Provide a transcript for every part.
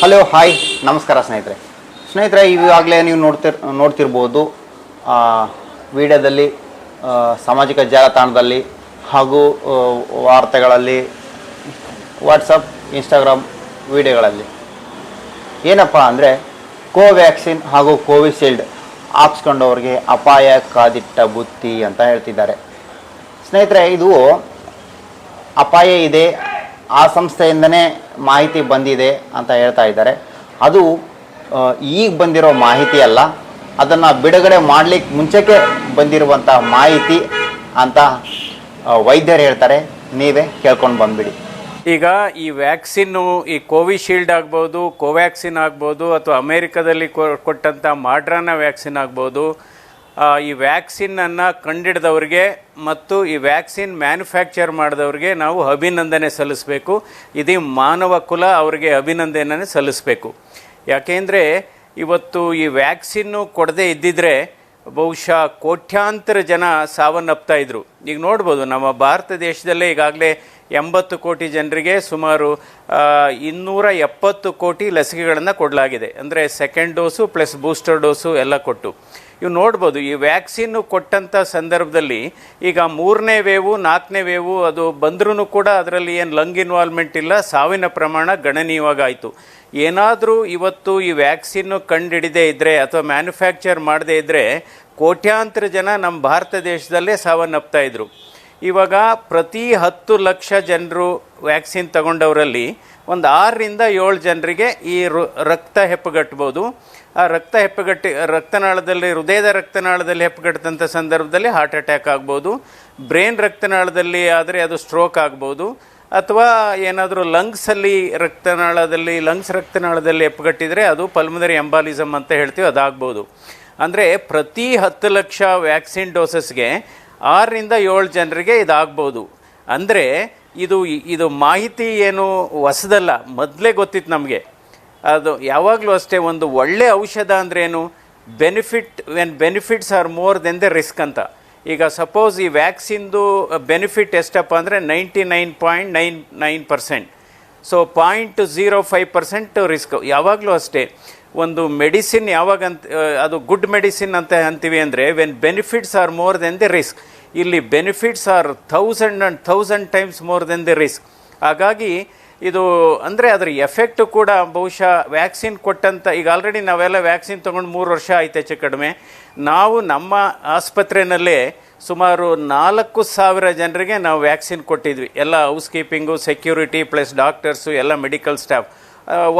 Hello hi ನಮಸ್ಕಾರ ಸ್ನೇಹಿತರೆ. ಸ್ನೇಹಿತರೆ ಇವಾಗಲೇ ನೀವು ನೋಡ್ತಿರ್, ನೋಡ್ತಿರ್ಬೋದು ವಿಡಿಯೋದಲ್ಲಿ ಸಾಮಾಜಿಕ ಜಾಲತಾಣದಲ್ಲಿ ಹಾಗೂ ವಾರ್ತೆಗಳಲ್ಲಿ ವಾಟ್ಸಪ್ ಇನ್ಸ್ಟಾಗ್ರಾಮ್ ವಿಡಿಯೋಗಳಲ್ಲಿ. ಏನಪ್ಪ ಅಂದರೆ, ಕೋವ್ಯಾಕ್ಸಿನ್ ಹಾಗೂ ಕೋವಿಶೀಲ್ಡ್ ಹಾಕ್ಸ್ಕೊಂಡವ್ರಿಗೆ ಅಪಾಯ ಕಾದಿಟ್ಟ ಬುತ್ತಿ ಅಂತ ಹೇಳ್ತಿದ್ದಾರೆ. ಸ್ನೇಹಿತರೆ, ಇದು ಅಪಾಯ ಇದೆ ಆ ಸಂಸ್ಥೆಯಿಂದನೇ ಮಾಹಿತಿ ಬಂದಿದೆ ಅಂತ ಹೇಳ್ತಾ ಇದ್ದಾರೆ. ಅದು ಈಗ ಬಂದಿರೋ ಮಾಹಿತಿ ಅಲ್ಲ. ಅದನ್ನು ಬಿಡುಗಡೆ ಮಾಡಲಿಕ್ಕೆ ಮುಂಚೆಗೆ ಬಂದಿರುವಂಥ ಮಾಹಿತಿ ಅಂತ ವೈದ್ಯರು ಹೇಳ್ತಾರೆ. ನೀವೇ ಕೇಳ್ಕೊಂಡು ಬಂದ್ಬಿಡಿ. ಈಗ ಈ ವ್ಯಾಕ್ಸಿನ್ನು ಈ ಕೋವಿಶೀಲ್ಡ್ ಆಗ್ಬೋದು, ಕೋವ್ಯಾಕ್ಸಿನ್ ಆಗ್ಬೋದು, ಅಥವಾ ಅಮೇರಿಕಾದಲ್ಲಿ ಕೊಟ್ಟಂಥ ಮಾಡ್ರಾನ ವ್ಯಾಕ್ಸಿನ್ ಆಗ್ಬೋದು ಈ ವ್ಯಾಕ್ಸಿನನ್ನು ಕಂಡಿಡಿದವ್ರಿಗೆ ಮತ್ತು ಈ ವ್ಯಾಕ್ಸಿನ್ ಮ್ಯಾನುಫ್ಯಾಕ್ಚರ್ ಮಾಡಿದವ್ರಿಗೆ ನಾವು ಅಭಿನಂದನೆ ಸಲ್ಲಿಸಬೇಕು. ಇದು ಮಾನವ ಕುಲ ಅವರಿಗೆ ಅಭಿನಂದನೆ ಸಲ್ಲಿಸಬೇಕು. ಯಾಕೆಂದರೆ ಇವತ್ತು ಈ ವ್ಯಾಕ್ಸಿನ್ನು ಕೊಡದೇ ಇದ್ದಿದ್ರೆ ಬಹುಶಃ ಕೋಟ್ಯಾಂತರ ಜನ ಸಾವನ್ನಪ್ತಾ ಇದ್ರು. ಈಗ ನೋಡ್ಬೋದು, ನಮ್ಮ ಭಾರತ ದೇಶದಲ್ಲೇ ಈಗಾಗಲೇ ಎಂಬತ್ತು ಕೋಟಿ ಜನರಿಗೆ ಸುಮಾರು ಇನ್ನೂರ ಎಪ್ಪತ್ತು ಕೋಟಿ ಲಸಿಕೆಗಳನ್ನು ಕೊಡಲಾಗಿದೆ. ಅಂದರೆ second dose plus booster dose ಎಲ್ಲ ಕೊಟ್ಟು. ಇವು ನೋಡ್ಬೋದು, ಈ ವ್ಯಾಕ್ಸಿನ್ನು ಕೊಟ್ಟಂಥ ಸಂದರ್ಭದಲ್ಲಿ ಈಗ ಮೂರನೇ ವೇವು ನಾಲ್ಕನೇ ವೇವು ಅದು ಬಂದ್ರೂ ಕೂಡ ಅದರಲ್ಲಿ ಏನು ಲಂಗ್ ಇನ್ವಾಲ್ವ್ಮೆಂಟ್ ಇಲ್ಲ, ಸಾವಿನ ಪ್ರಮಾಣ ಗಣನೀಯವಾಗಿ ಆಯಿತು. ಏನಾದರೂ ಇವತ್ತು ಈ ವ್ಯಾಕ್ಸಿನ್ನು ಕಂಡುಹಿಡಿದೇ ಇದ್ದರೆ ಅಥವಾ ಮ್ಯಾನುಫ್ಯಾಕ್ಚರ್ ಮಾಡದೇ ಇದ್ದರೆ ಕೋಟ್ಯಾಂತರ ಜನ ನಮ್ಮ ಭಾರತ ದೇಶದಲ್ಲೇ ಸಾವನ್ನಪ್ತಾ ಇದ್ರು. ಇವಾಗ ಪ್ರತಿ ಹತ್ತು ಲಕ್ಷ ಜನರು ವ್ಯಾಕ್ಸಿನ್ ತಗೊಂಡವರಲ್ಲಿ ಒಂದು ಆರರಿಂದ ಏಳು ಜನರಿಗೆ ಈ ರಕ್ತ ಹೆಪ್ಪುಗಟ್ಬೋದು ಆ ರಕ್ತ ಹೆಪ್ಪುಗಟ್ಟಿ, ರಕ್ತನಾಳದಲ್ಲಿ, ಹೃದಯದ ರಕ್ತನಾಳದಲ್ಲಿ ಹೆಪ್ಪುಗಟ್ಟಂಥ ಸಂದರ್ಭದಲ್ಲಿ ಹಾರ್ಟ್ ಅಟ್ಯಾಕ್ ಆಗ್ಬೋದು. ಬ್ರೈನ್ ರಕ್ತನಾಳದಲ್ಲಿ ಆದರೆ ಅದು ಸ್ಟ್ರೋಕ್ ಆಗ್ಬೋದು. ಅಥವಾ ಏನಾದರೂ ಲಂಗ್ಸಲ್ಲಿ ರಕ್ತನಾಳದಲ್ಲಿ, ಲಂಗ್ಸ್ ರಕ್ತನಾಳದಲ್ಲಿ ಎಪ್ಪುಗಟ್ಟಿದರೆ ಅದು ಪಲ್ಮನರಿ ಎಂಬಾಲಿಸಮ್ ಅಂತ ಹೇಳ್ತೀವಿ, ಅದಾಗ್ಬೋದು. ಅಂದರೆ ಪ್ರತಿ ಹತ್ತು ಲಕ್ಷ ವ್ಯಾಕ್ಸಿನ್ ಡೋಸಸ್ಗೆ ಆರರಿಂದ ಏಳು ಜನರಿಗೆ ಇದಾಗ್ಬೋದು. ಅಂದರೆ ಇದು ಇದು ಮಾಹಿತಿ ಏನು ಹೊಸದಲ್ಲ, ಮೊದಲೇ ಗೊತ್ತಿತ್ತು ನಮಗೆ. ಅದು ಯಾವಾಗಲೂ ಅಷ್ಟೇ ಒಂದು ಒಳ್ಳೆ ಔಷಧ ಅಂದ್ರೇನು benefit when benefits are more than the risk ಅಂತ. ಈಗ ಸಪೋಸ್ ಈ ವ್ಯಾಕ್ಸಿನ್ದು ಬೆನಿಫಿಟ್ ಎಷ್ಟಪ್ಪ ಅಂದರೆ ninety nine point nine nine percent so point zero five percent risk ಯಾವಾಗಲೂ ಅಷ್ಟೇ, ಒಂದು ಮೆಡಿಸಿನ್ ಯಾವಾಗ ಅಂತ ಅದು ಗುಡ್ ಮೆಡಿಸಿನ್ ಅಂತ ಅಂತೀವಿ ಅಂದರೆ when benefits are more than the risk ಇಲ್ಲಿ benefits are thousand and thousand times more than the risk ಹಾಗಾಗಿ ಇದು ಅಂದರೆ ಅದರ ಎಫೆಕ್ಟ್ ಕೂಡ ಬಹುಶಃ ವ್ಯಾಕ್ಸಿನ್ ಕೊಟ್ಟಂಥ ಈಗ ಆಲ್ರೆಡಿ ನಾವೆಲ್ಲ ವ್ಯಾಕ್ಸಿನ್ ತೊಗೊಂಡು ಮೂರು ವರ್ಷ ಆಯ್ತು ಹೆಚ್ಚು ಕಡಿಮೆ. ನಾವು ನಮ್ಮ ಆಸ್ಪತ್ರೆಯಲ್ಲೇ ಸುಮಾರು ನಾಲ್ಕು ಸಾವಿರ ಜನರಿಗೆ ನಾವು ವ್ಯಾಕ್ಸಿನ್ ಕೊಟ್ಟಿದ್ವಿ. ಎಲ್ಲ housekeeping security plus doctors ಎಲ್ಲ ಮೆಡಿಕಲ್ ಸ್ಟಾಫ್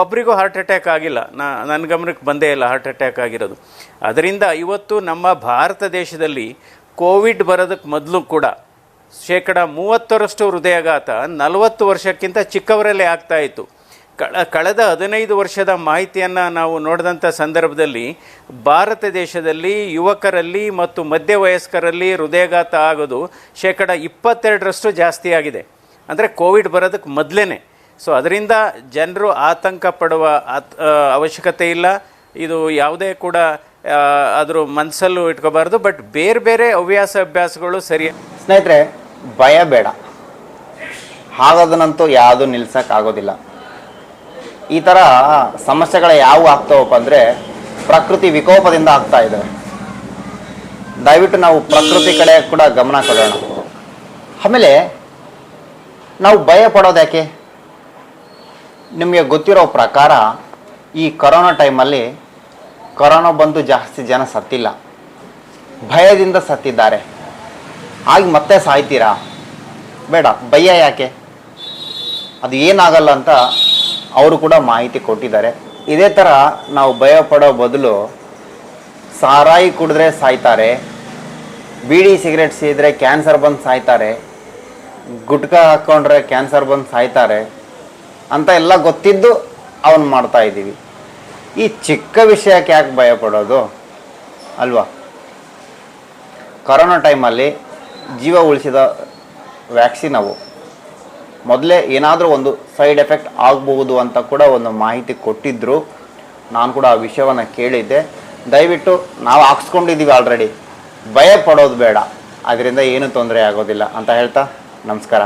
ಒಬ್ಬರಿಗೂ ಹಾರ್ಟ್ ಅಟ್ಯಾಕ್ ಆಗಿಲ್ಲ. ನಾ ನನ್ನ ಗಮನಕ್ಕೆ ಬಂದೇ ಇಲ್ಲ ಹಾರ್ಟ್ ಅಟ್ಯಾಕ್ ಆಗಿರೋದು. ಅದರಿಂದ ಇವತ್ತು ನಮ್ಮ ಭಾರತ ದೇಶದಲ್ಲಿ ಕೋವಿಡ್ ಬರೋದಕ್ಕೆ ಮೊದಲು ಕೂಡ ಶೇಕಡ ಮೂವತ್ತರಷ್ಟು ಹೃದಯಾಘಾತ, ನಲವತ್ತು ವರ್ಷಕ್ಕಿಂತ ಚಿಕ್ಕವರಲ್ಲೇ ಆಗ್ತಾ ಇತ್ತು. ಕಳ, ಕಳೆದ ಹದಿನೈದು ವರ್ಷದ ಮಾಹಿತಿಯನ್ನು ನಾವು ನೋಡಿದಂಥ ಸಂದರ್ಭದಲ್ಲಿ ಭಾರತ ದೇಶದಲ್ಲಿ ಯುವಕರಲ್ಲಿ ಮತ್ತು ಮಧ್ಯ ವಯಸ್ಕರಲ್ಲಿ ಹೃದಯಾಘಾತ ಆಗೋದು ಶೇಕಡ ಇಪ್ಪತ್ತೆರಡರಷ್ಟು ಜಾಸ್ತಿ ಆಗಿದೆ. ಅಂದರೆ ಕೋವಿಡ್ ಬರೋದಕ್ಕೆ ಮೊದಲೇ ಸೊ ಅದರಿಂದ ಜನರು ಆತಂಕ ಪಡುವ ಅವಶ್ಯಕತೆ ಇಲ್ಲ. ಇದು ಯಾವುದೇ ಕೂಡ ಅದ್ರ ಮನಸ್ಸಲ್ಲೂ ಇಟ್ಕೋಬಾರ್ದು. ಬಟ್ ಬೇರೆ ಬೇರೆ ಹವ್ಯಾಸ ಅಭ್ಯಾಸಗಳು ಸರಿ ಸ್ನೇಹಿತರೆ ಭಯ ಬೇಡ. ಹಾಗೋದನ್ನಂತೂ ಯಾವುದು ನಿಲ್ಸೋಕ್ಕಾಗೋದಿಲ್ಲ. ಈ ಥರ ಸಮಸ್ಯೆಗಳು ಯಾವ ಆಗ್ತಾವಪ್ಪ ಅಂದರೆ ಪ್ರಕೃತಿ ವಿಕೋಪದಿಂದ ಆಗ್ತಾ ಇದೆ. ದಯವಿಟ್ಟು ನಾವು ಪ್ರಕೃತಿ ಕಡೆ ಕೂಡ ಗಮನ ಕೊಡೋಣ. ಆಮೇಲೆ ನಾವು ಭಯ ಪಡೋದ್ಯಾಕೆ ನಿಮಗೆ ಗೊತ್ತಿರೋ ಪ್ರಕಾರ ಈ ಕೊರೋನಾ ಟೈಮಲ್ಲಿ ಕೊರೋನಾ ಬಂದು ಜಾಸ್ತಿ ಜನ ಸತ್ತಿಲ್ಲ. ಭಯದಿಂದ ಸತ್ತಿದ್ದಾರೆ. ಆಗಿ ಮತ್ತೆ ಸಾಯ್ತೀರಾ? ಬೇಡ, ಭಯ ಯಾಕೆ? ಅದು ಏನಾಗಲ್ಲ ಅಂತ ಅವರು ಕೂಡ ಮಾಹಿತಿ ಕೊಟ್ಟಿದ್ದಾರೆ. ಇದೇ ಥರ ನಾವು ಭಯ ಪಡೋ ಬದಲು ಸಾರಾಯಿ ಕುಡಿದ್ರೆ ಸಾಯ್ತಾರೆ, ಬೀಡಿ ಸಿಗರೆಟ್ ಸೇದಿದ್ರೆ ಕ್ಯಾನ್ಸರ್ ಬಂದು ಸಾಯ್ತಾರೆ, ಗುಟ್ಕಾ ಹಾಕ್ಕೊಂಡ್ರೆ ಕ್ಯಾನ್ಸರ್ ಬಂದು ಸಾಯ್ತಾರೆ ಅಂತ ಎಲ್ಲ ಗೊತ್ತಿದ್ದು ಅವನ್ ಮಾಡ್ತಾ ಇದ್ದೀವಿ. ಈ ಚಿಕ್ಕ ವಿಷಯಕ್ಕೆ ಯಾಕೆ ಭಯ ಪಡೋದು ಅಲ್ವಾ ಕೊರೋನಾ ಟೈಮಲ್ಲಿ ಜೀವ ಉಳಿಸಿದ ವ್ಯಾಕ್ಸಿನ್ ಅವು. ಮೊದಲೇ ಏನಾದರೂ ಒಂದು ಸೈಡ್ ಎಫೆಕ್ಟ್ ಆಗಬಹುದು ಅಂತ ಕೂಡ ಒಂದು ಮಾಹಿತಿ ಕೊಟ್ಟಿದ್ದರು ನಾನು ಕೂಡ ಆ ವಿಷಯವನ್ನು ಕೇಳಿದ್ದೆ. ದಯವಿಟ್ಟು ನಾವು ಹಾಕ್ಸ್ಕೊಂಡಿದ್ದೀವಿ ಆಲ್ರೆಡಿ ಭಯ ಪಡೋದು ಬೇಡ. ಅದರಿಂದ ಏನೂ ತೊಂದರೆ ಆಗೋದಿಲ್ಲ ಅಂತ ಹೇಳ್ತಾ ನಮಸ್ಕಾರ.